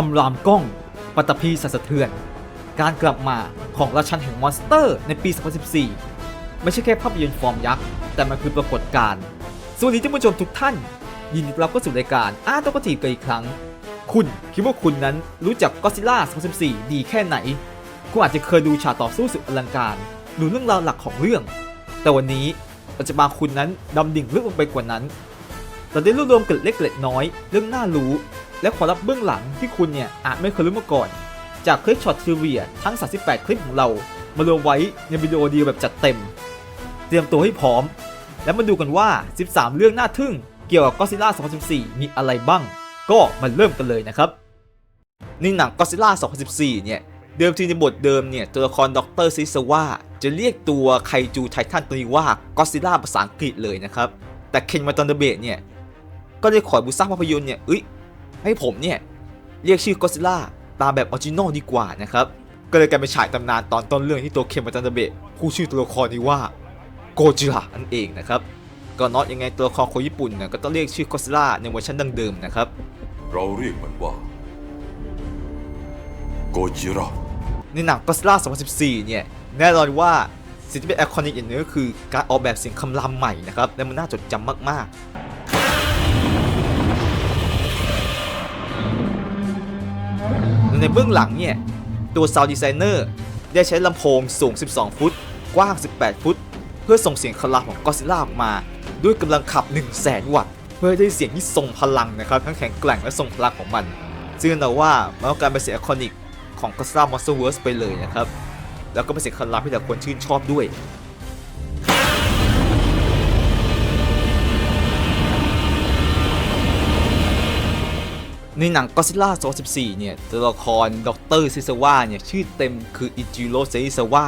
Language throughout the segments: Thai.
คำรามกล้องปัตตภีสันสะเทือน การกลับมาของราชันแห่งมอนสเตอร์ในปี 2014 ไม่ใช่แค่ภาพยนตร์ฟอร์มยักษ์ แต่มันคือปรากฏการณ์สวัสดีท่านผู้ชมทุกท่าน ยินดีต้อนรับเข้าสู่รายการอาร์ตกทีกันอีกครั้ง คุณคิดว่าคุณนั้นรู้จักก็ซิล่า 2014 ดีแค่ไหน คุณอาจจะเคยดูฉากต่อสู้สุดอลังการหรือเรื่องราวหลักของเรื่อง แต่วันนี้เราจะมาคุณนั้นดำดิ่งลึกลงไปกว่านั้นเราได้รวบรวมเกร็ดเล็กเกร็ดน้อย เรื่องน่ารู้ และความลับเบื้องหลังที่คุณเนี่ยอาจไม่เคยรู้มาก่อน จากคลิปช็อตทริเวียทั้ง 38 คลิปของเรา มารวมไว้ในวิดีโอเดียวแบบจัดเต็ม เตรียมตัวให้พร้อม แล้วมาดูกันว่า 13 เรื่องน่าทึ่งเกี่ยวกับก็ซิล่า2014 มีอะไรบ้าง ก็มาเริ่มกันเลยนะครับ ในหนังก็ซิล่า2014 เนี่ย เดิมทีในบทเดิมเนี่ย ตัวละครด็อกเตอร์ซิสว่าจะเรียกตัวไคจูไททันตัวนี้ว่าก็ซิล่าภาษาอังกฤษเลยนะครับ แต่เคนมาตอนเดเบตเนี่ย ก็เลยขอบุสร้าภาพยนตร์เนี่ยเอ้ย ให้ผมเนี่ยเรียกชื่อก็ซิล่าตามแบบออริจินอลดีกว่านะครับ ก็เลยกลายเป็นฉายตำนานตอนต้นเรื่องที่ตัวเคนมาตอนเดเบตผู้ชื่อตัวละครนี้ว่าโกจิระนั่นเองนะครับก็น็อตยังไงตัวละครคนญี่ปุ่นเนี่ยก็ต้องเรียกชื่อก็ซิล่าในเวอร์ชันดั้งเดิมนะครับ เราเรียกมันว่าโกจิระในหนังก็ d ล่า2014 เนี่ย แน่นอนว่าสิ่งที่เป็นไอคอนิกอย่างหนึงก็คือการออกแบบเสียงคำรามใหม่นะครับ และมันน่าจดจำมากๆ ในเบื้องหลังเนี่ย ตัวซาวด์ดีไซเนอร์ได้ใช้ลำโพงสูง 12 ฟุต กว้าง 18 ฟุต เพื่อส่งเสียงคำราของก็ d ล่าออกมา ด้วยกำลังขับ 1 0 0 0 0 0 วัตต์ เพื่อให้ได้เสียงที่ทรงพลังนะครับ ทั้งแข็งแกร่งและทรงพลังของมัน ซึ่งเราว่ามันก็กลารเป็นเสียงไอคอนิกของ g o d z i l l a Monster Verse ไปเลยนะครับ แล้วก็เป็นเสียงคำราที่แต่คนชื่นชอบด้วย ในหนัง Godzilla 2014 เนี่ย ตัวละครดรซิซาวะเนี่ย ชื่อเต็มคืออิจิโร่เซซาวะ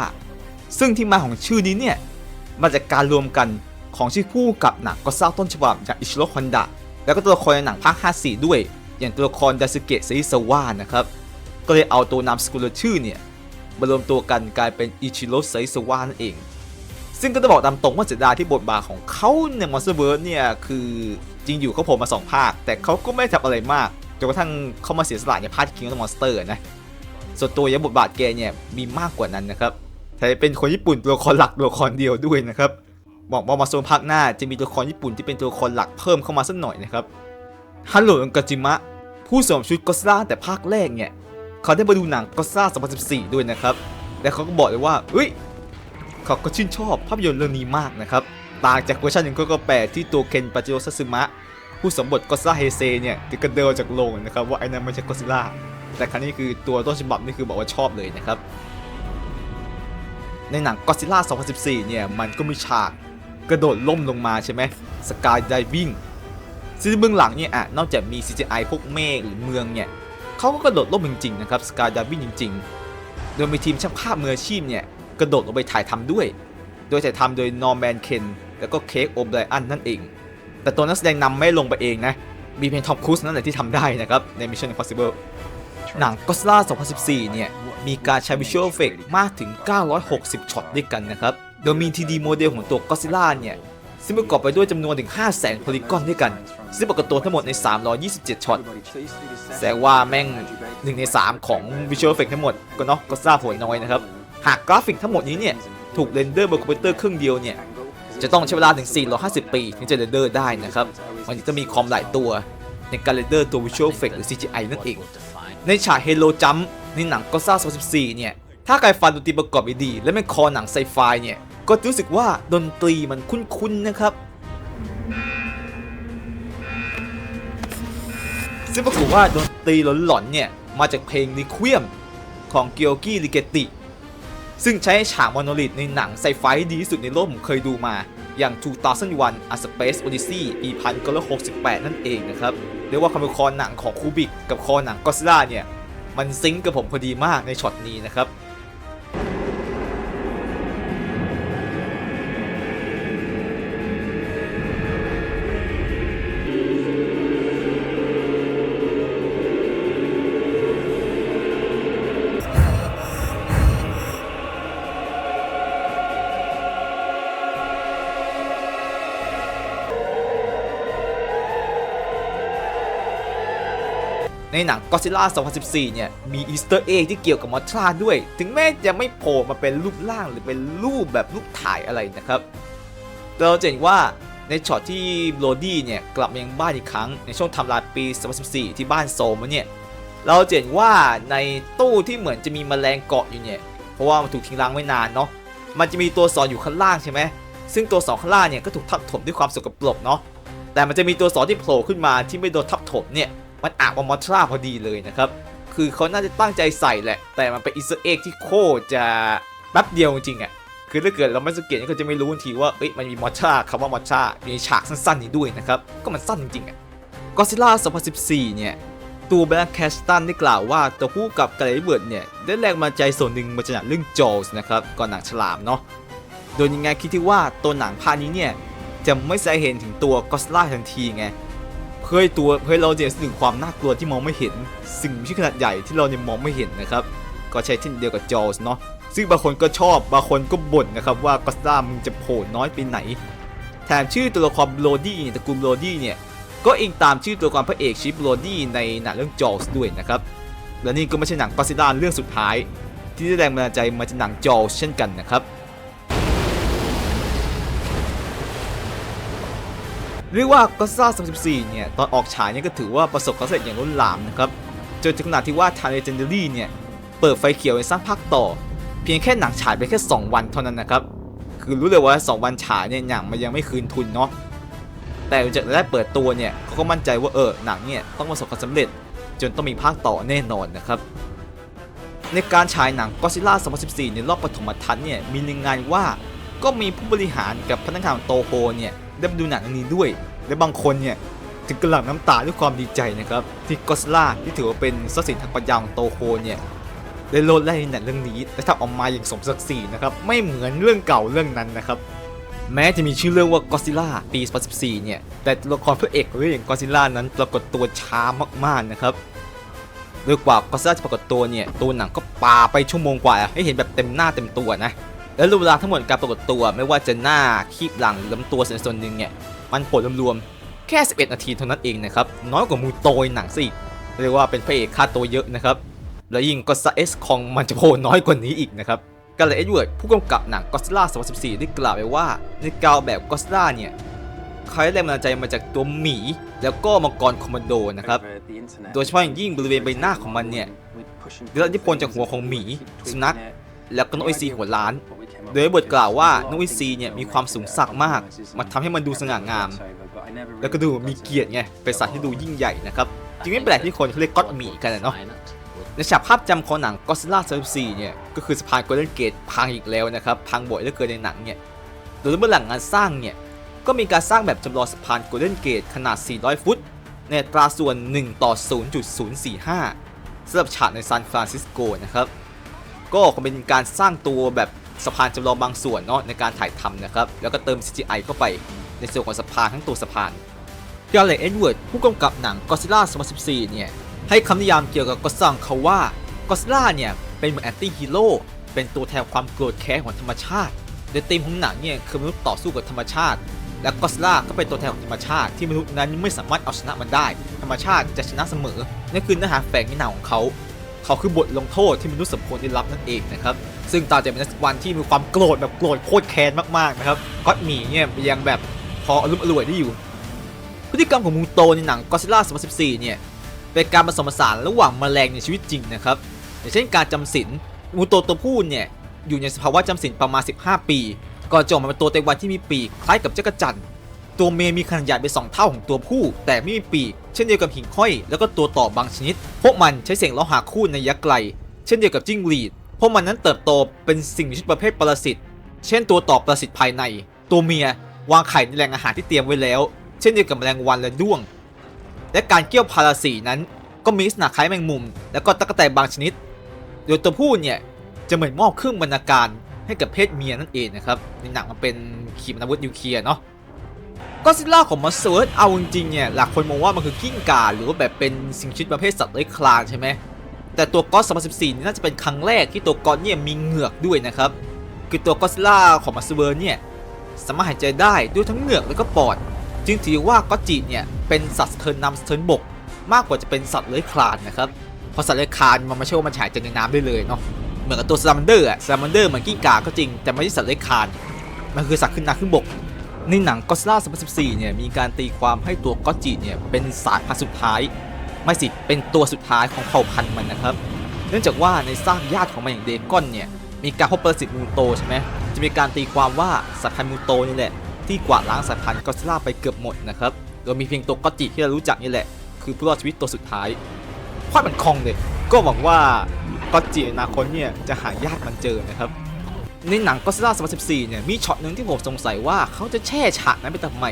ซึ่งที่มาของชื่อนี้เนี่ย มาจากการรวมกันของชื่อผู้กับหนังก็เศร้าต้นฉบับจากอิชิโร่ฮอนดะแล้วก็ตัวละครในหนังภาค 54 ด้วย อย่างตัวละครดาสึเกะเซอิซาวะนะครับ ก็เลยเอาตัวนามสกุลชื่อเนี่ยมารวมตัวกันกลายเป็นอิชิโร่ไซสวานั่นเอง ซึ่งก็ต้องบอกตามตรงว่าเสียดายที่บทบาทของเขาในมอนสเตอร์เวิร์เนี่ย คือจริงอยู่เขาโผมมาสองภาค แต่เขาก็ไม่ทำอะไรมาก จนกระทั่งเขามาเสียสละในภาคคิงของมอนสเตอร์นะส่วนตัวยังบทบาทแกเนี่ยมีมากกว่านั้นนะครับแต่เป็นคนญี่ปุ่นตัวละครหลักตัวละครเดียวด้วยนะครับบอกว่ามาโซนภาคหน้าจะมีตัวละครญี่ปุ่นที่เป็นตัวละครหลักเพิ่มเข้ามาสักหน่อยนะครับฮัลโหลงกาจิมะผู้สวมชุดก็ซ่าแต่ภาคแรกเนี่ยเขาได้มาดูหนังก็ซ่า2014 ด้วยนะครับและเขาก็บอกเลยว่าเฮ้ยเขาก็ชื่นชอบภาพยนตร์เรื่องนี้มากนะครับต่างจากเวอร์ชันหนึ่งก็แปลที่ตัวเคนปาจิโอซัตสึมะ ผู้สมบทก็ซ่าเฮเซเนี่ยถึงกระเดินจากโรงนะครับว่าไอ้นั้นไม่ใช่ก็ซิล่าแต่ครั้งนี้คือตัวต้นฉบับนี่คือบอกว่าชอบเลยนะครับ ในหนังก็ซิล่า2014 เนี่ยมันก็มีฉากกระโดดล่มลงมาใช่ไหมสกายไดวิ่งซึ่งเบื้องหลังเนี่ยอะนอกจากมี CGI พวกเมฆหรือเมืองเนี่ยเขาก็กระโดดร่มจริงๆนะครับสกายดวินจริง ๆ โดยมีทีมช่างภาพมืออาชีพเนี่ยกระโดดลงไปถ่ายทำด้วย โดยถ่ายทำโดยนอร์แมนเคนแล้วก็เค้กโอไบรอันนั่นเอง แต่ตัวนักแสดงนำไม่ลงไปเองนะ มีเพียงทอมครูซนั่นแหละที่ทำได้นะครับ ใน Mission Impossible หนัง Godzilla 2014 เนี่ย มีการใช้ Visual Effect มากถึง 960 ช็อตด้วยกันนะครับ โดยมี 3D โมเดลของตัว Godzilla เนี่ย ซึ่งประกอบไปด้วยจำนวนถึง 500,000 โพลีกอนด้วยกัน ซึ่งปรากฏตัวทั้งหมดใน 327 ช็อตแสดงว่าแม่ง 1 ใน 3 ของ Visual Effect ทั้งหมดก็เนาะก็ทราบผลน้อยนะครับ หากกราฟิกทั้งหมดนี้เนี่ย ถูกเรนเดอร์บนคอมพิวเตอร์เครื่องเดียวเนี่ย จะต้องใช้เวลาถึง 450 ปีถึงจะเรนเดอร์ได้นะครับ มันจะมีคอมหลายตัวในการเรนเดอร์ตัว Visual Effect หรือ CGI นั่นเอง ในฉาก Halo Jump ในหนังก็ซ่า2014 เนี่ย ถ้าใครฟังดนตรีประกอบดีๆและไม่คอหนังไซไฟเนี่ย ก็รู้สึกว่าดนตรีมันคุ้นๆนะครับซึ่งปรากฏว่าดนตรีหลอนๆเนี่ย มาจากเพลง Requiem ของเกียวกิริเกติ ซึ่งใช้ฉากมอนโนลิทในหนังไซไฟดีที่สุดในโลกผมเคยดูมา อย่าง 2001 A Space Odyssey ปี1968 นั่นเองนะครับ เรียกว่าคำเป็นคอหนังของคูบิกกับคอหนังก็ซิล่าเนี่ย มันซิงก์กับผมพอดีมากในช็อตนี้นะครับ ในหนัง Godzilla 2014 เนี่ย มีอีสเตอร์เอ็กที่เกี่ยวกับมอทราด้วย ถึงแม้จะไม่โผล่มาเป็นรูปร่างหรือเป็นรูปแบบรูปถ่ายอะไรนะครับเราจะเห็นว่าในช็อตที่โรดี้เนี่ยกลับมายังบ้านอีกครั้งในช่วงทำลายปี 2014 ที่บ้านโซมเนี่ยเราจะเห็นว่าในตู้ที่เหมือนจะมีแมลงเกาะอยู่เนี่ยเพราะว่ามันถูกทิ้งร้างไว้นานเนาะมันจะมีตัวสอนอยู่ข้างล่างใช่ไหมซึ่งตัวสอนข้างล่างเนี่ยก็ถูกทับถมด้วยความสกปรกเนาะแต่มันจะมีตัวสอนที่โผล่ขึ้นมาที่ไม่โดนทับถมเนี่ย มันอาบว่ามอทราพอดีเลยนะครับ คือเขาน่าจะตั้งใจใส่แหละ แต่มันเป็นอีสเอร์เอ็กที่โคตรจะแป๊บเดียวจริงๆอะ่ะคือถ้าเกิดเราไม่สังเกตก็จะไม่รู้ทันทีว่าเอ้ยมันมีมอทราคำว่ามอทรามีฉากสั้นๆนี้ด้วยนะครับ ก็มันสั้นจริงๆอะ่ะก็ซิล่า2014 เนี่ย ตัวแบล็กแคสตันได้กล่าวว่าตัวผู้กับกาเลเบิร์ดเนี่ย ได้แรงบันดาใจส่วนหนึ่งมาจากเรื่องจอลส์นะครับ ก่อนหนังฉลามเนาะโดยยังไงคิดที่ว่าตัวหนังภาคนี้เนี่ย จะไม่แสดงเห็นถึงตัวก็อดซิล่าทันทีไง เพื่อตัวเพื่อเราจะเห็นถึงความน่ากลัวที่มองไม่เห็น สิ่งมีชีวิตขนาดใหญ่ที่เราเนี่ยมองไม่เห็นนะครับก็ใช้เช่นเดียวกับจอสเนาะซึ่งบางคนก็ชอบบางคนก็บ่นนะครับว่าก็อดซิลล่ามึงจะโผล่น้อยไปไหน แถมชื่อตัวละครโรดี้เนี่ยตระกูลโรดี้เนี่ยก็อิงตามชื่อตัวละครพระเอกชิปโรดี้ในหนังเรื่องจอสด้วยนะครับและนี่ก็ไม่ใช่หนังก็อดซิลล่าเรื่องสุดท้าย ที่ได้แรงบันดาลใจมาจากหนังจอสเช่นกันนะครับ เรียกว่าก็ซ่า34 เนี่ย ตอนออกฉายเนี่ยก็ถือว่าประสบความสำเร็จอย่างล้นหลามนะครับ จนถึงขนาดที่ว่าทาง Legendary เนี่ย เปิดไฟเขียวให้สร้างภาคต่อ เพียงแค่หนังฉายไปแค่ 2 วันเท่านั้นนะครับ คือรู้เลยว่า 2 วันฉายเนี่ยหนังมันยังไม่คืนทุนเนาะแต่หลังจากได้เปิดตัวเนี่ยเขาก็มั่นใจว่าเออหนังเนี่ยต้องประสบความสำเร็จ จนต้องมีภาคต่อแน่นอนนะครับในการฉายหนัง Godzilla 2014 ในรอบปฐมทัศน์เนี่ยมีรายงานว่าก็มีผู้บริหารกับพนักงานโตโฮเนี่ย ได้มาดูหนังเรื่องนี้ด้วย และบางคนเนี่ยถึงกระหลั่งน้ำตาด้วยความดีใจนะครับที่ Godzilla ที่ถือว่าเป็นทรัพย์สินทางปัญญาของโตโฮเนี่ยได้โลดแล่นในหนังเรื่องนี้และทำออกมาอย่างสมศักดิ์ศรีนะครับไม่เหมือนเรื่องเก่าเรื่องนั้นนะครับแม้จะมีชื่อเรื่องว่า Godzilla ปี 2014 เนี่ย แต่ตัวละครพระเอกเรื่องอย่าง Godzilla นั้นปรากฏตัวช้ามากๆนะครับ โดยกว่า Godzilla จะปรากฏตัวเนี่ย ตัวหนังก็ปาไปชั่วโมงกว่าให้เห็นแบบเต็มหน้าเต็มตัวนะ แล้วเวลาทั้งหมดการปรากฏตัวไม่ว่าจะหน้าคีบหลังหรือลำตัวส่วนส่วนหนึ่งเนี่ยมันผลรวมๆแค่ 11 นาทีเท่านั้นเองนะครับน้อยกว่ามูโตยหนังซะอีกเรียกว่าเป็นพระเอกค่าตัวเยอะนะครับแล้วยิ่ง Godzilla S คองมันจะโผล่น้อยกว่านี้อีกนะครับกาเลเอ็ดเวิร์ดผู้กำกับหนัง Godzilla 2014 ได้กล่าวไว้ว่าในกาวแบบ Godzilla เนี่ยเขาได้แรงบันดาลใจมาจากตัวหมี แล้วก็มังกรคอมมานโดนะครับโดยเฉพาะอย่างยิ่งบริเวณใบหน้าของมันเนี่ยได้รับอิทธิพลจากหัวของหมี สุนัขแล้วก็นกไอซีหัวล้าน โดยบทกล่าวว่านกอินทรีเนี่ยมีความสูงสักมาก มันทำให้มันดูสง่างาม แล้วก็ดูมีเกียรติไงเป็นสัตว์ที่ดูยิ่งใหญ่นะครับจึงไม่แปลกที่คนเขาเรียกก็อดหมีกันนะเนาะในฉากภาพจำของหนัง Godzilla 34เนี่ยก็คือสะพาน Golden Gate พังอีกแล้วนะครับ พังบ่อยเหลือเกินในหนังเนี่ยโดยเมื่อหลังงานสร้างเนี่ยก็มีการสร้างแบบจำลองสะพาน Golden Gate ขนาด 400 ฟุต ในตราส่วน 1 ต่อ 0.045สำหรับฉากในซานฟรานซิสโกนะครับ ก็เป็นการสร้างตัวแบบ สะพานจำลองบางส่วนเนาะในการถ่ายทำนะครับ แล้วก็เติม CGI เข้าไปในส่วนของสะพานทั้งตัวสะพานกาเลเอ็ดเวิร์ดผู้กำกับหนัง Godzilla 2014 เนี่ย ให้คำนิยามเกี่ยวกับก็ซังเขาว่า Godzilla เนี่ย เป็นเหมือนแอนตี้ฮีโร่เป็นตัวแทนความโกรธแค้นของธรรมชาติโดยธีมของหนังเนี่ยคือมนุษย์ต่อสู้กับธรรมชาติ และก็ Godzilla ก็เป็นตัวแทนของธรรมชาติ ที่มนุษย์นั้นไม่สามารถเอาชนะมันได้ ธรรมชาติจะชนะเสมอนั่นคือเนื้อหาแฝงในหนังของเขา เขาคือบทลงโทษที่มนุษย์สมควรได้รับนั่นเองนะครับ ซึ่งตาเจมินัสวันที่มีความโกรธแบบโกรธโคตรแค้นมากๆนะครับก็หมีเนี่ยยังแบบพออารมณ์อร่วยได้อยู่ พฤติกรรมของมูโตในหนัง Godzilla 2014 เนี่ย เป็นการผสมผสานระหว่างแมลงในชีวิตจริงนะครับ อย่างเช่นการจำศีลมูโตตัวผู้เนี่ย อยู่ในสภาวะจำศีลประมาณ 15 ปีก่อนจะออกมาเป็นตัวเต็มวัยที่มีปีกคล้ายกับจักรจันทร์ตัวเมียมีขนาดใหญ่เป็นสองเท่าของตัวผู้ แต่ไม่มีปีก เช่นเดียวกับหิ่งห้อย แล้วก็ตัวต่อบางชนิด พวกมันใช้เสียงร้อหาคู่ในยักษ์ไกล เช่นเดียวกับจิ้งหรีด พวกมันนั้นเติบโตเป็นสิ่งมีชีวิตประเภทปรสิต เช่นตัวต่อปรสิตภายใน ตัวเมียวางไข่ในแหล่งอาหารที่เตรียมไว้แล้ว เช่นเดียวกับแมลงวันและด้วง และการเกี่ยวพาราสีนั้นก็มีลักษณะคล้ายแมงมุม และก็ตะกแตนบางชนิด โดยตัวผู้เนี่ยจะเหมือนมอบเครื่องบรรณาการให้กับเพศเมียนั่นเองนะครับในหนังมันเป็นขีปนาวุธนิวเคลียร์เนาะก็ซิลล่าของมอสเซิร์เอาจริงๆเนี่ยหลายคนมองว่ามันคือกิ้งก่าหรือว่าแบบเป็นสิ่งชีวิตประเภทสัตว์เลื้อยคลานใช่ไหม แต่ตัวก็อส2014นี่น่าจะเป็นครั้งแรกที่ตัวก็อดเนี่ยมีเหงือกด้วยนะครับ คือตัวก็ซิล่าของมอสเซิร์เนี่ยสามารถหายใจได้ด้วยทั้งเหงือกและก็ปอด จึงถือว่าก็อจิเนี่ยเป็นสัตว์สะเทินน้ำสะเทินบก มากกว่าจะเป็นสัตว์เลื้อยคลานนะครับเพราะสัตว์เลื้อยคลานมันไม่ใช่ว่ามันฉายจในน้ำได้เลยเนาะเหมือนกับตัวซามันเดอร์อะซามันเดอร์เหมือนกิ้งก่าก็จริงแต่ไม่ใช่สัตว์เลื้อยคลาน มันคือสัตว์ขึ้นน้ำขึ้นบกในหนังก็ซิล่า2014 เนี่ยมีการตีความให้ตัวก็จิเนี่ยเป็นสายพันธุ์สุดท้าย ไม่สิเป็นตัวสุดท้ายของเผ่าพันธุ์มันนะครับ เนื่องจากว่าในซากญาติของมันอย่างเดกอนเนี่ยมีการพบปรสิตมูโตใช่ไหมจะมีการตีความว่าสายพันธุ์มูโตนี่แหละที่กวาดล้างสายพันธุ์ก็ซิล่าไปเกือบหมดนะครับโดยมีเพียงตัวก็จิที่เรารู้จักนี่แหละ คือผู้รอดชีวิตตัวสุดท้ายควาดมันคองเลย ก็หวังว่าก็จินอนาคตเนี่ยจะหาญาติมันเจอนะครับในหนังก็ซิล่า2014เนี่ยมีช็อตหนึ่งที่ผมสงสัยว่าเขาจะแช่ฉากนั้นไปทำไม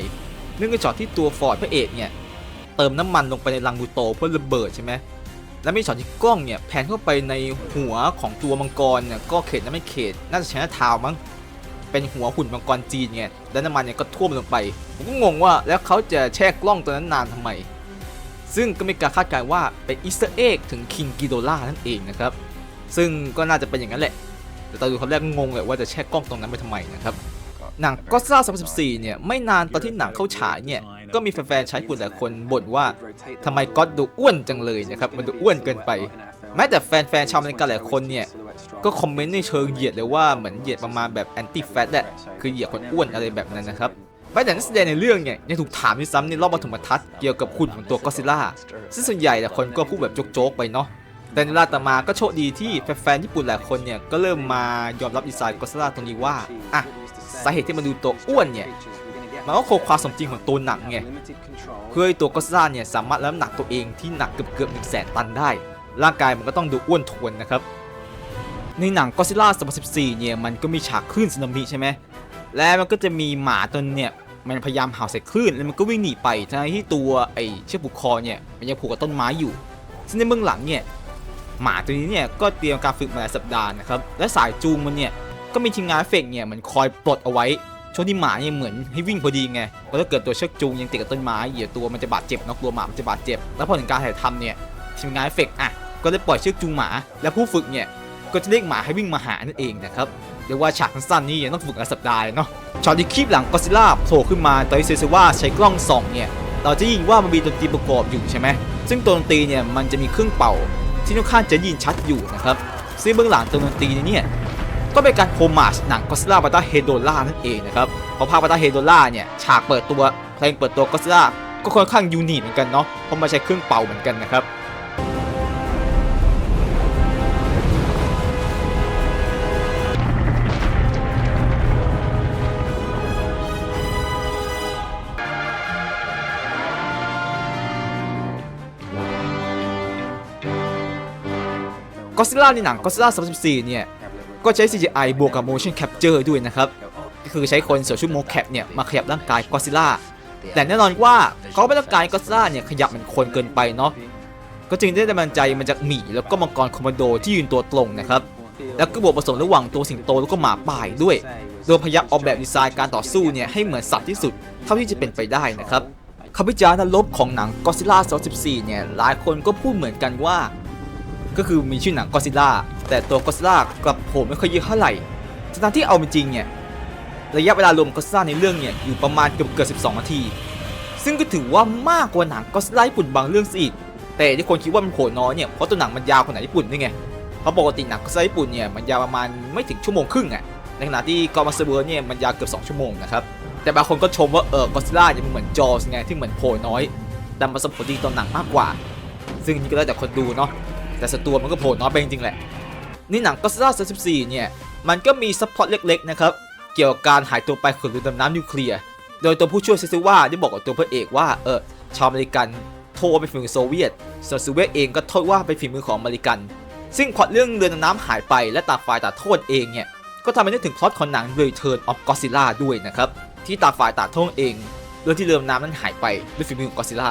เนื่องจากช็อตที่ตัวฟอร์ดพระเอกเนี่ย เติมน้ำมันลงไปในรังบูโตเพื่อระเบิดใช่ไหมแล้วมีช็อตที่กล้องเนี่ยแผนเข้าไปในหัวของตัวมังกรเนี่ยก็เขตนั้นไม่เขตน่าจะใช้หน้าท้ามั้งเป็นหัวหุ่นมังกรจีนไงแล้วน้ำมันเนี่ยก็ท่วมลงไป ผมก็งงว่าแล้วเขาจะแช่กล้องตัวนั้นนานทำไม ซึ่งก็มีการคาดการณ์ว่าเป็นอีสเตอร์เอ็กถึงคิงกิโดล่านั่นเองนะครับ ซึ่งก็น่าจะเป็นอย่างนั้นแหละ แต่ตอนดูคำแรกงงเลยว่าจะแช่กล้องตรงนั้นไปทำไมนะครับหนังก็ซ่า2014เนี่ยไม่นานตอนที่หนังเข้าฉายเนี่ย ก็มีแฟนๆใช้ปุ่นหลายคนบ่นว่าทำไมก็อตดูอ้วนจังเลยนะครับ มันดูอ้วนเกินไป แม้แต่แฟนๆชาวอเมริกันหลายคนเนี่ยก็คอมเมนต์ในเชิงเหยียดเลยว่าเหมือนเหยียดประมาณแบบแอนตี้แฟตแหละคือเหยียดคนอ้วนอะไรแบบนั้นนะครับแม้แต่นักแสดงในเรื่องเนี่ยยังถูกถามด้วยซ้ำในรอบปฐมทัศน์เกี่ยวกับหุ่นของตัวก็ซิล่าซึ่งส่วนใหญ่แต่คนก็พูดแบบโจ๊กๆไปเนาะแต่ในเวลาต่อมาก็โชคดีที่แฟนๆญี่ปุ่นหลายคนเนี่ยก็เริ่มมายอมรับดีไซน์ก็ซิล่าตรงนี้ว่าอะสาเหตุที่มันดูตัวอ้วนเนี่ย มันก็คงความสมจริงของตัวหนังไงเพื่อให้ตัวก็ซิล่าเนี่ยสามารถรับน้ำหนักตัวเองที่หนักเกือบเกือบหนึ่งแสนตันได้ ร่างกายมันก็ต้องดูอ้วนทวนนะครับ ในหนังก็ซิล่า2014 เนี่ยมันก็มีฉากคลื่นสึนามิใช่ไหมและมันก็จะมีหมาตัวเนี่ยมันพยายามเห่าใส่คลื่นแล้วมันก็วิ่งหนีไปทั้งที่ตัวไอ้เชือกผูกคอเนี่ยมันยังผูกกับต้นไม้อยู่ ซึ่งในเบื้องหลังเนี่ยหมาตัวนี้เนี่ยก็เตรียมการฝึกมาหลายสัปดาห์นะครับและสายจูงมันเนี่ยก็มีทีมงานเอฟเฟกต์เนี่ยมันคอยปลดเอาไว้ ช่วงที่หมาเนี่ยเหมือนให้วิ่งพอดีไงเพราะถ้าเกิดตัวเชือกจูงยังติดกับต้นไม้เหยียดตัวมันจะบาดเจ็บเนอะกลัวหมามันจะบาดเจ็บ แล้วพอถึงการถ่ายทำเนี่ยทีมงานเอฟเฟกต์อะก็ได้ปล่อยเชือกจูงหมา และผู้ฝึกเนี่ยก็จะเรียกหมาให้วิ่งมาหานั่นเองนะครับเรียกว่าฉากสั้นๆนี่ยังต้องฝึกหลายสัปดาห์เลยเนาะช็อตที่คลิปหลังก็ซิล่าโผล่ขึ้นมาตอนที่เซซิว่าใช้กล้องส่องเนี่ยเราจะยินว่ามันมีดนตรีประกอบอยู่ใช่ไหมซึ่งตัวดนตรีเนี่ยมันจะมีเครื่องเป่า ที่ค่อนข้างจะยินชัดอยู่นะครับซึ่งเบื้องหลังตัวดนตรีเนี่ย ก็เป็นการโฮมมาชหนังก็ซิล่าบัตตาเฮโดล่านั่นเองนะครับเพราะภาพบัตตาเฮโดล่าเนี่ยฉากเปิดตัวเพลงเปิดตัวก็ซิล่าก็ค่อนข้างยูนิคเหมือนกันเนาะเพราะมันใช้เครื่องเป่าเหมือนกันนะครับก็ซิล่าในหนังก็ซิล่า2014เนี่ย ก็ใช้ CGI บวกกับ motion capture ด้วยนะครับก็คือใช้คนสวมชุดโมแคปเนี่ยมาขยับร่างกายก็ซิล่าแต่แน่นอนว่าเขาไม่ต้องการก็ซิล่าเนี่ยขยับเหมือนคนเกินไปเนาะก็จึงได้แรงบันใจมาจากหมีแล้วก็มังกรคอมมานโดที่ยืนตัวตรงนะครับแล้วก็บวกผสมระหว่างตัวสิงโตแล้วก็หมาป่ายด้วย โดยพยายามออกแบบดีไซน์การต่อสู้เนี่ยให้เหมือนสัตว์ที่สุดเท่าที่จะเป็นไปได้นะครับคำวิจารณ์ลบของหนังก็ซิล่า2014เนี่ยหลายคนก็พูดเหมือนกันว่า ก็คือมีชื่อหนังก็ซิล่าแต่ตัวก็ซิล่ากลับโผล่ไม่ค่อยเยอะเท่าไหร่ทั้งที่เอาเป็นจริงเนี่ยระยะเวลารวมก็ซิล่าในเรื่องเนี่ยอยู่ประมาณเกือบเกือบ12 นาที ซึ่งก็ถือว่ามากกว่าหนังก็ซิล่าญี่ปุ่นบางเรื่องซะอีกแต่ที่คนคิดว่ามันโผล่น้อยเนี่ยเพราะตัวหนังมันยาวกว่าหนังญี่ปุ่นนี่ไงเพราะปกติหนังก็ซิล่าญี่ปุ่นเนี่ยมันยาวประมาณไม่ถึงชั่วโมงครึ่งอะในขณะที่กอมาเซเวอร์เนี่ยมันยาวเกือบ2ชั่วโมงนะครับแต่บางคนก็ชมว่าเออก็ซิล่าเนี่ยมันเหมือนจอสไงที่เหมือนโผล่น้อย แต่มันสมผลดีต่อหนังมากกว่า ซึ่งนี่ก็แล้วแต่คนดูเนาะ แต่สตัวมันก็โผล่น้อยไปจริงๆแหละนี่หนังก็ซิล่า34เนี่ย มันก็มีซัพพอร์ตเล็กๆนะครับ เกี่ยวกับการหายตัวไปของเรือดำน้ำนิวเคลียร์ โดยตัวผู้ช่วยเซซิว่าได้บอกกับตัวพระเอกว่า เออชาวอเมริกันโทษว่าเป็นฝีมือโซเวียตส่วนโซเวียตเองก็โทษว่าเป็นฝีมือของอเมริกัน ซึ่งพอตเรื่องเรือดำน้ำหายไปและต่างฝ่ายต่างโทษเองเนี่ย ก็ทำให้นึกถึงพล็อตของหนัง Return of Godzilla ด้วยนะครับ ที่ต่างฝ่ายต่างโทษเองเรื่องที่เรือดำน้ำนั้นหายไปด้วยฝีมือของก็ซิล่า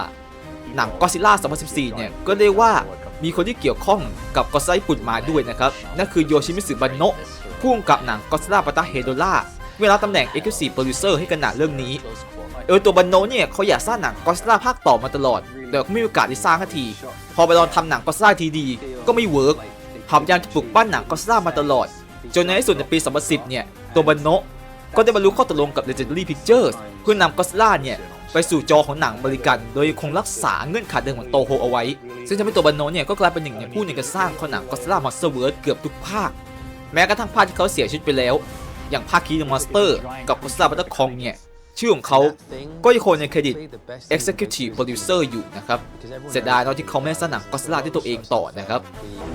หนังก็ซิล่า2014เนี่ยก็เรียกว่า มีคนที่เกี่ยวข้องกับก็ซ่าญี่ปุ่นมาด้วยนะครับ นั่นคือโยชิมิสึบันโนะผู้กำกับหนังก็ซิล่าปะตาเฮโดล่าเวลาตำแหน่ง Executive Producer ให้กับหนังเรื่องนี้ เออตัวบันโนเนี่ยเขาอยากสร้างหนังก็ซิล่าภาคต่อมาตลอด แต่ก็ไม่มีโอกาสได้สร้างสักที พอไปลองทำหนังก็ซิล่าทีดีก็ไม่เวิร์กพยายามจะปลุกปั้นหนังก็ซิล่ามาตลอด จนในที่สุดในปี 2010 เนี่ย ตัวบันโนก็ได้บรรลุข้อตกลงกับ Legendary Pictures เพื่อนำก็ซ่าเนี่ย ไปสู่จอของหนังบริการโดยคงรักษาเงื่อนไขเดิมของโตโฮเอาไว้ ซึ่งทำให้ตัวบันโนเนี่ยก็กลายเป็นหนึ่งในผู้ในการสร้างของหนังก็อดซิลล่ามอนสเตอร์เวิร์เกือบทุกภาค แม้กระทั่งภาคที่เขาเสียชีวิตไปแล้ว อย่างภาคคีนมอนสเตอร์กับก็อดซิลล่าบัตเตอร์คองเนี่ยชื่อของเขาก็ยังคงในเครดิต Executive Producer อยู่นะครับ เสียดายเนาะที่เขาไม่ได้สร้างหนังก็อดซิลล่าด้วยตัวเองต่อนะครับ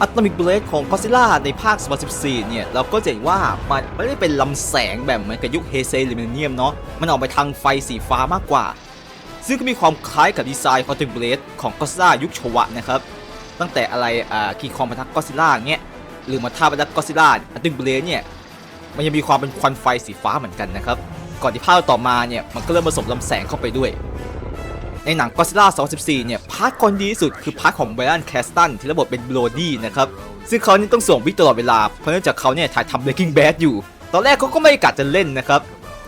อัตมิกเบลดของก็อดซิลล่าในภาค 2014 เนี่ย เราก็จะเห็นว่า มันไม่ได้เป็นลำแสงแบบเหมือนกับยุคเฮเซหรือมิเนียมเนาะมันออกไปทางไฟสีฟ้ามากกว่า ซึ่งก็มีความคล้ายกับดีไซน์ของตัวเบลดของก็อดซิลล่ายุคโชวะนะครับ ตั้งแต่อะไรอ่าคีคองพัทักก็อดซิล่าเงี้ยหรือมาท่าพัทักก็อดซิล่าอัต m มิกเบลดเนี่ยมันยังมีความเป็นควันไฟสีฟ้าเหมือนกันนะครับ ก่อนที่ภาคต่อมาเนี่ยมันก็เริ่มผสมลำแสงเข้าไปด้วย ในหนัง Godzilla 2014 เนี่ยพาร์ทคนดีที่สุดคือพาร์ทของไบรอันแคสตันที่ระบบเป็นโบรดี้นะครับซึ่งเขานี่ต้องสวมวิกตลอดเวลาเพราะเนื่องจากเขาเนี่ยถ่ายทำ Breaking Bad อยู่ ตอนแรกเขาก็ไม่กะจะเล่นนะครับ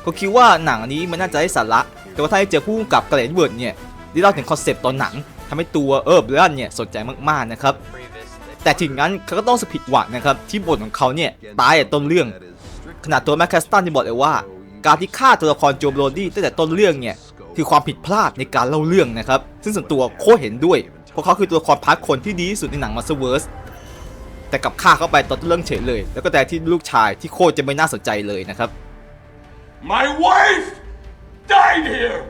เขาคิดว่าหนังนี้มันน่าจะได้สาระ แต่ว่าถ้าได้เจอผู้กำกับกระเลนเวิร์ดเนี่ยได้เล่าถึงคอนเซปต์ตอนหนังทำให้ตัวเออไบรอันเนี่ยสนใจมากๆนะครับแต่ถึงงั้นเขาก็ต้องสผิดหวังนะครับที่บทของเขาเนี่ยตายแต่ต้นเรื่อง ขนาดตัวแมคคาสตันที่บอกเลยว่า การที่ฆ่าตัวละครโจโบรดี้ตั้งแต่ต้นเรื่องเนี่ยคือความผิดพลาดในการเล่าเรื่องนะครับ ซึ่งส่วนตัวโคเห็นด้วย เพราะเขาคือตัวละครพาร์ทคนที่ดีที่สุดในหนังมาสเวิร์สแต่กับฆ่าเข้าไปตอนต้นเรื่องเฉยเลย แล้วก็แต่ที่ลูกชายที่โคจะไม่น่าสนใจเลยนะครับ My wife died here.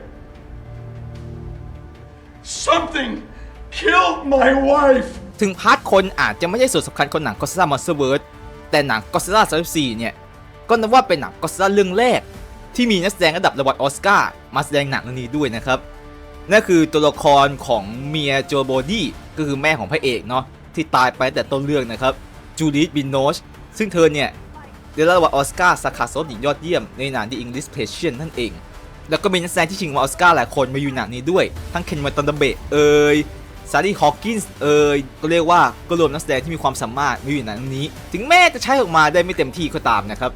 Something killed my wife. ถึงพาร์ทคนอาจจะไม่ใช่ส่วนสำคัญของหนัง Godzilla Monsterverse แต่หนัง Godzilla 34 เนี่ย ก็นับว่าเป็นหนัง Godzilla เรื่องแรก ที่มีนักแสดงระดับรางวัลออสการ์มาแสดงหนังเรื่องนี้ด้วยนะครับ นั่นคือตัวละครของเมียโจโบดี้ก็คือแม่ของพระเอกเนาะที่ตายไปแต่ต้นเรื่องนะครับจูลิสบินโนชซึ่งเธอเนี่ยได้รับรางวัลออสการ์สาขาสมหญิงยอดเยี่ยมในหนัง The English Patient นั่นเอง แล้วก็มีนักแสดงที่ชิงราออสการ์หลายคนมาอยู่หนังนี้ด้วย ทั้งเคนมาตันเดเบะเอ่ยซารีฮอว์กินส์เอ่ยก็เรียกว่าก็รวมนักแสดงที่มีความสามารถมาอยู่ในหนังนี้ ถึงแม้จะใช้ออกมาได้ไม่เต็มที่ก็ตามนะครับ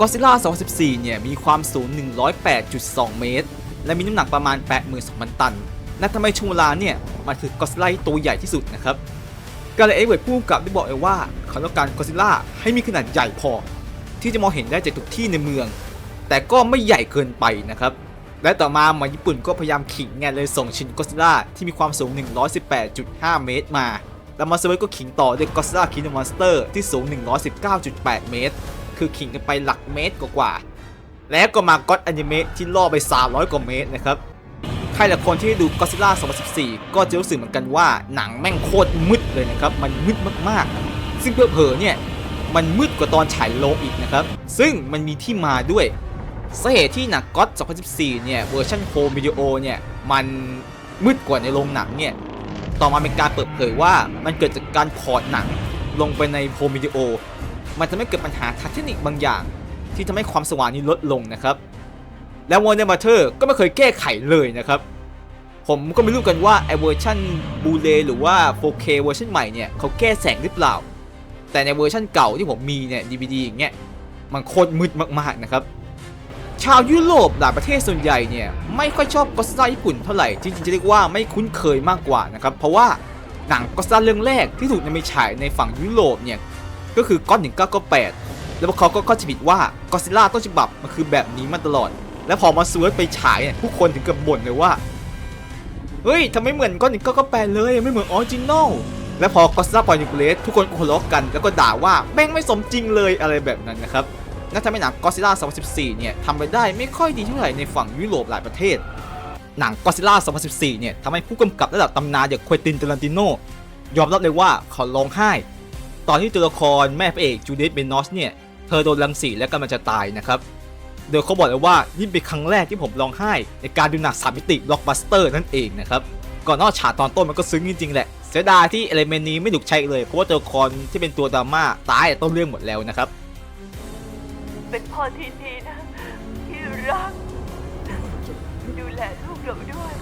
ก็ซิล่า2014 เนี่ย มีความสูง 108.2 เมตร และมีน้ำหนักประมาณ 82,000 ตันและทำไมช่วงเวลาเนี่ยมันคือกอซิล่าที่ตัวใหญ่ที่สุดนะครับกาเลเอเวิร์ดผู้กำกับได้บอกเลยว่าเขาต้องการกอซิล่าให้มีขนาดใหญ่พอ ที่จะมองเห็นได้จากทุกที่ในเมือง แต่ก็ไม่ใหญ่เกินไปนะครับและต่อมาหมาญี่ปุ่นก็พยายามขิงไงเลยส่งชินกอซิล่าที่มีความสูง 118.5 เมตรมา แล้วมาสเวิร์ก็ขิงต่อด้วยกอซิล่าคินมอนสเตอร์ที่สูง 119.8 เมตร คือขิงกันไปหลักเมตรกว่า แล้วก็มาก็อดอนิเมะที่ล่อไป 300 กว่าเมตรนะครับ ใครหลายคนที่ดูก็ซิล่า2014 ก็จะรู้สึกเหมือนกันว่าหนังแม่งโคตรมืดเลยนะครับ มันมืดมากๆ ซึ่งเผลอๆเนี่ย มันมืดกว่าตอนฉายโลงอีกนะครับ ซึ่งมันมีที่มาด้วยสาเหตุที่หนังก็อด2014 เนี่ยเวอร์ชันโฮมวิดีโอเนี่ย มันมืดกว่าในโรงหนังเนี่ย ต่อมาเป็นการเปิดเผยว่ามันเกิดจากการพอร์ตหนังลงไปในโฮมวิดีโอ มันทำให้เกิดปัญหาทางเทคนิคบางอย่าง ที่ทำให้ความสว่างนี้ลดลงนะครับ แล้ว Warner Matter ก็ไม่เคยแก้ไขเลยนะครับ ผมก็ไม่รู้กันว่าไอเวอร์ชันบูเลหรือว่า 4K เวอร์ชันใหม่เนี่ยเขาแก้แสงหรือเปล่า แต่ในเวอร์ชันเก่าที่ผมมีเนี่ย DVD อย่างเงี้ยมันโคตรมืดมากๆนะครับ ชาวยุโรปหลายประเทศส่วนใหญ่เนี่ยไม่ค่อยชอบก็อดซิลล่าญี่ปุ่นเท่าไหร่จริงๆจะเรียกว่าไม่คุ้นเคยมากกว่านะครับเพราะว่าหนังก็อดซิลล่าเรื่องแรกที่ถูกนำไปฉายในฝั่งยุโรปเนี่ยก็คือก้อน1998 แล้วพวกเขาก็เข้าใจผิดว่ากอซิลล่าต้นฉบับมันคือแบบนี้มาตลอด แล้วพอมาสเวิร์ชไปฉายเนี่ยผู้คนถึงกับบ่นเลยว่า เฮ้ยทำไมเหมือนก้อน1998เลยไม่เหมือนออริจินอลแล้วพอกอซิลล่าปล่อยนิคูเลสทุกคนก็หัวเราะกันแล้วก็ด่าว่าแม่งไม่สมจริงเลยอะไรแบบนั้นนะครับนั่นทำให้หนังกอซิลล่า2014 เนี่ยทำไปได้ไม่ค่อยดีเท่าไหร่ในฝั่งยุโรปหลายประเทศ หนังกอซิลล่า2014 เนี่ยทำให้ผู้กำกับระดับตำนานอย่างควินตินเตลันติโนยอมรับเลยว่าเขาร้องไห้ ตอนที่ตัวละครแม่พระเอกจูเดตเบนนอสเนี่ย เธอโดนรังสีและกำลังจะตายนะครับ โดยเขาบอกเลยว่านี่เป็นครั้งแรกที่ผมร้องไห้ ในการดูหนังสามมิติบล็อกบัสเตอร์นั่นเองนะครับ ก่อนนอกฉากตอนต้นมันก็ซึ้งจริงๆแหละ เสียดายที่เอลเมนต์นี้ไม่ถูกใช้อีกเลย เพราะว่าตัวละครที่เป็นตัวดราม่าตายแต่ต้นเรื่องหมดแล้วนะครับ เป็นพ่อที่ดีนะที่รัก ดูแลลูกเราด้วย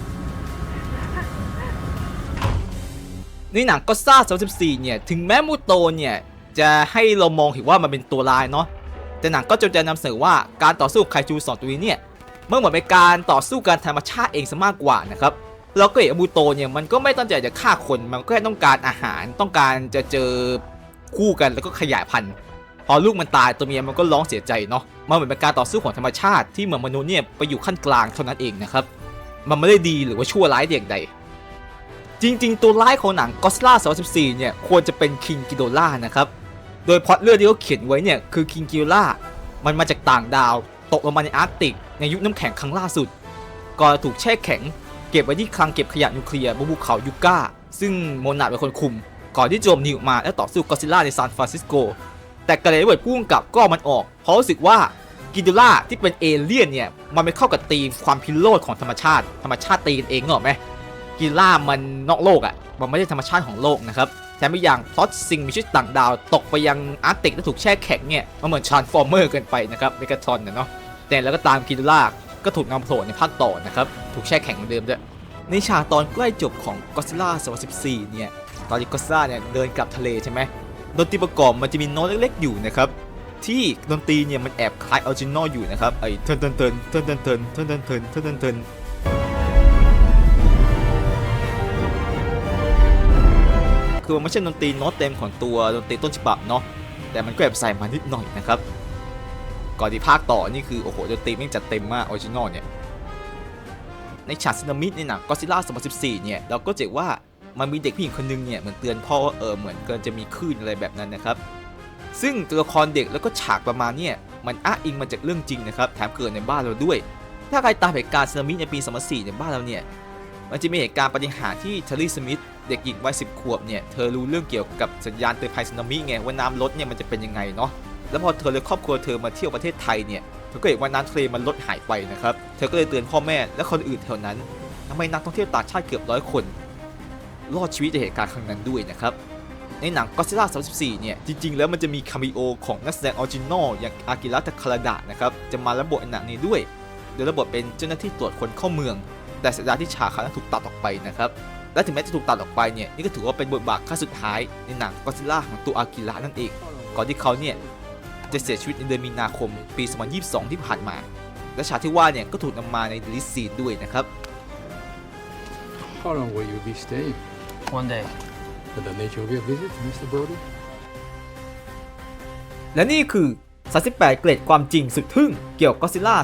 ในหนังก็ซ่า34เนี่ย ถึงแม้มูโตเนี่ย จะให้เรามองเห็นว่ามันเป็นตัวร้ายเนาะแต่หนังก็จะนำเสนอว่าการต่อสู้ไคจูสองตัวนี้เนี่ยมันเหมือนเป็นการต่อสู้กันธรรมชาติเองซะมากกว่านะครับแล้วก็เอกอบูโตเนี่ยมันก็ไม่ตั้งใจจะฆ่าคนมันก็แค่ต้องการอาหารต้องการจะเจอคู่กันแล้วก็ขยายพันธุ์ พอลูกมันตายตัวเมียมันก็ร้องเสียใจเนาะมันเหมือนเป็นการต่อสู้ของธรรมชาติที่เหมือนมนุษย์เนี่ยไปอยู่ขั้นกลางเท่านั้นเองนะครับมันไม่ได้ดีหรือว่าชั่วร้ายเดียงใด จริง ๆ ตัวร้ายของหนังก็ d ล่า2 4เนี่ยควรจะเป็นคิงกิโดล่านะครับ โดยพล็อตเรื่องที่เขาเขียนไว้เนี่ยคือคิงกิโดล่ามันมาจากต่างดาว ตกลงมาในอาร์กติก ในยุคน้ำแข็งครั้งล่าสุด ก่อนถูกแช่แข็ง เก็บไว้ที่คลังเก็บขยะนิวเคลียร์บนภูเขายูก้า ซึ่งโมนาเป็นคนคุม ก่อนที่โจมหนีออกมาและต่อสู้กอซิล่าในซานฟรานซิสโก แต่กระเลยเวิร์ดพุ่งกับก็มันออก เพราะรู้สึกว่ากิโดล่าที่เป็นเอเลี่ยนเนี่ยมันไม่เข้ากับธีมความพิโรธของธรรมชาติ ธรรมชาติตีนเองเหรอไหมกิโดล่ามันนอกโลกอะ่ะมันไม่ใช่ธรรมชาติของโลกนะครับ แถมอีกอย่างพล็อตสิ่งมีชีวิตต่างดาวตกไปยังอาร์ติกและถูกแช่แข็งเนี่ยมันเหมือนทรานส์ฟอร์เมอร์เกินไปนะครับเมกาทอนเนาะแต่แล้วก็ตามกิโดล่าก็ถูกนำโผล่ในภาคต่อนะครับ ถูกแช่แข็งเหมือนเดิมด้วย ในฉากตอนใกล้จบของ Godzilla 2014 เนี่ย ตอนที่ Godzilla เนี่ยเดินกลับทะเลใช่ไหมดนตรีประกอบมันจะมีโน้ตเล็กๆอยู่นะครับ ที่ดนตรีเนี่ยมันแอบคล้ายออริจินอลอยู่นะครับไอ้เทินเทินเทินเทินเทินเทินเทินเทินเทินเทิน คือมันไม่ใช่ดนตรีโน้ตเต็มของตัวดนตรีต้นฉบับเนาะแต่มันก็แอบใส่มานิดหน่อยนะครับก่อนที่ภาคต่อนี่คือโอ้โหดนตรีม่งจัดเต็มมากออริจินอลเนี่ยในฉากสึนามิในหนังก็ซิล่า2014 เนี่ยเราก็เจอว่ามันมีเด็กผู้หญิงคนหนึงเนี่ยเหมือนเตือนพ่อว่าเออเหมือนเกินจะมีคลื่นอะไรแบบนั้นนะครับ ซึ่งตัวละครเด็กแล้วก็ฉากประมาณเนี่ยมันอ้างอิงมาจากเรื่องจริงนะครับแถมเกิดในบ้านเราด้วย ถ้าใครตามเหตุการณ์สึนามิในปี 2004 ในบ้านเราเนี่ย มันจะมีเหตุการณ์ปฏิหารที่เทอรี่สมิธเด็กหญิงวัย10ขวบเนี่ยเธอรู้เรื่องเกี่ยวกับสัญญาณเตือนภัยสึนามิไงว่าน้ำลดเนี่ยมันจะเป็นยังไงเนาะแล้วพอเธอและครอบครัวเธอมาเที่ยวประเทศไทยเนี่ยเธอก็เห็นว่าน้ำทะเลมันลดหายไปนะครับเธอก็เลยเตือนพ่อแม่และคนอื่นแถวนั้นทำให้นักท่องเที่ยวต่างชาติเกือบร้อยคนรอดชีวิตจากเหตุการณ์ครั้งนั้นด้วยนะครับในหนัง Godzilla 34 เนี่ย จริง ๆ แล้วมันจะมีคาเมโอของนักแสดงออริจินอลอย่างอากิระตะคาราดะนะครับ จะมารับบทในหนังนี้ด้วย โดยรับบทเป็นเจ้าหน้าที่ตรวจคนเข้าเมือง แต่สัญญาที่ฉากเขานั้นถูกตัดออกไปนะครับและถึงแม้จะถูกตัดออกไปเนี่ยนี่ก็ถือว่าเป็นบทบาทครั้งสุดท้ายในหนัง Godzilla ของตัวอากิระนั่นเอง ก่อนที่เขาเนี่ยจะเสียชีวิตในเดือนมีนาคมปี 2022 ที่ผ่านมา และฉากที่ว่าเนี่ยก็ถูกนำมาในลิสซีนด้วยนะครับ How long will you be staying? One day. For the nature of your visit, Mr. Brody? และนี่คือ 38 เกรดความจริงสุดทึ่งเกี่ยวกับ Godzilla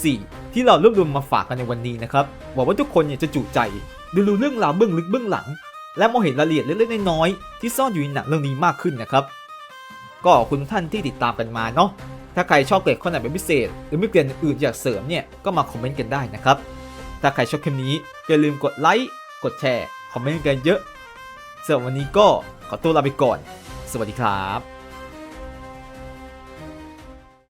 2014 ที่เรารวบรวมมาฝากกันในวันนี้นะครับหวังว่าทุกคนเนี่ยจะจุใจด้รู้เรื่องราวเบื้องลึกเบื้องหลัง และมองเห็นรายละเอียดเล็กๆน้อยๆที่ซ่อนอยู่ในหนังเรื่องนี้มากขึ้นนะครับ ก็ขอบคุณท่านที่ติดตามกันมาเนาะถ้าใครชอบเกรดข้อไหนเป็นพิเศษ หรือมีเกรดอื่นอยากเสริมเนี่ยก็มาคอมเมนต์กันได้นะครับ ถ้าใครชอบคลิปนี้อย่าลืมกดไลค์กดแชร์คอมเมนต์กันเยอะสำหรับวันนี้ก็ขอตัวลาไปก่อน สวัสดีครับ